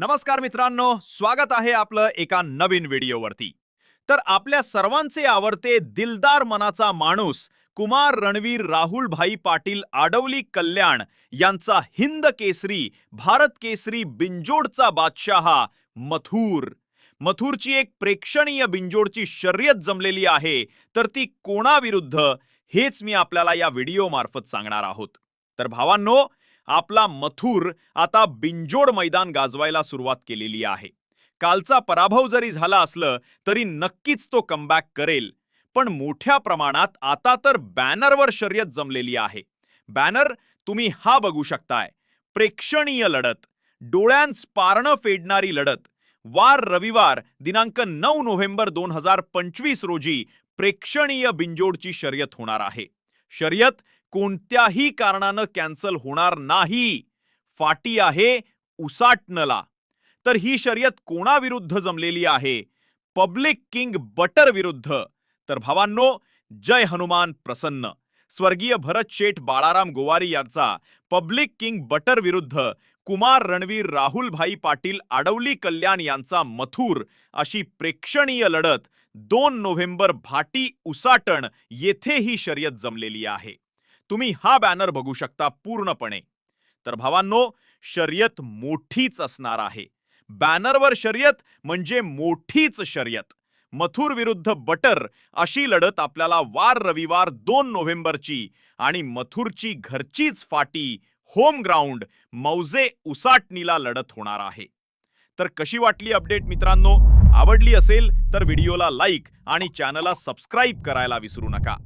नमस्कार मित्रांनो स्वागत आहे आपलं एका नवीन व्हिडिओवरती. तर आपल्या सर्वांचे आवडते दिलदार मनाचा माणूस कुमार रणवीर राहुल भाई पाटील आडवली कल्याण यांचा हिंद केसरी भारत केसरी बिंजोडचा बादशाह मथुर. मथुरची एक प्रेक्षणीय बिंजोडची शर्यत जमलेली आहे तर ती कोणाविरुद्ध हेच मी आपल्याला या व्हिडिओ मार्फत सांगणार आहोत. तर भावांनो आपला मथुर आता बिंजोड मैदान गाजवायला सुरुवात केलेली आहे. कालचा पराभव जरी झाला असलं तरी नक्कीच तो कमबॅक करेल. पण मोठ्या प्रमाणात आता तर बॅनरवर शर्यत जमलेली आहे. बॅनर तुम्ही हा बघू शकताय. प्रेक्षणीय लढत. डोळ्यांस पारणं फेडणारी लढत. वार रविवार दिनांक नऊ नोव्हेंबर दोन हजार पंचवीस रोजी प्रेक्षणीय बिंजोडची शर्यत होणार आहे. शर्यत कोणत्याही कारणानं कॅन्सल होणार नाही. फाटी आहे उसाटनला तर ही शर्यत कोणाविरुद्ध जमलेली आहे? पब्लिक किंग बटर विरुद्ध. तर भावांनो जय हनुमान प्रसन्न. स्वर्गीय भरत शेठ बाळाराम गोवारी यांचा पब्लिक किंग बटर विरुद्ध कुमार रणवीर राहुलभाई पाटील आडवली कल्याण यांचा मथुर अशी प्रेक्षणीय लढत दोन नोव्हेंबर भाटी उसाटण येथे ही शर्यत जमलेली आहे. तुम्ही हा बॅनर बघू शकता पूर्णपणे. तर भावांनो शर्यत मोठीच असणार आहे. बॅनरवर शर्यत म्हणजे मोठीच शर्यत. मथुर विरुद्ध बटर अशी लढत आपल्याला वार रविवार दोन नोव्हेंबरची आणि मथुरची घरचीच फाटी होम ग्राउंड मौजे उसाटणीला लढत होणार आहे. तर कशी वाटली अपडेट मित्रांनो? आवडली असेल तर व्हिडिओला लाईक आणि चॅनलला सबस्क्राईब करायला विसरू नका.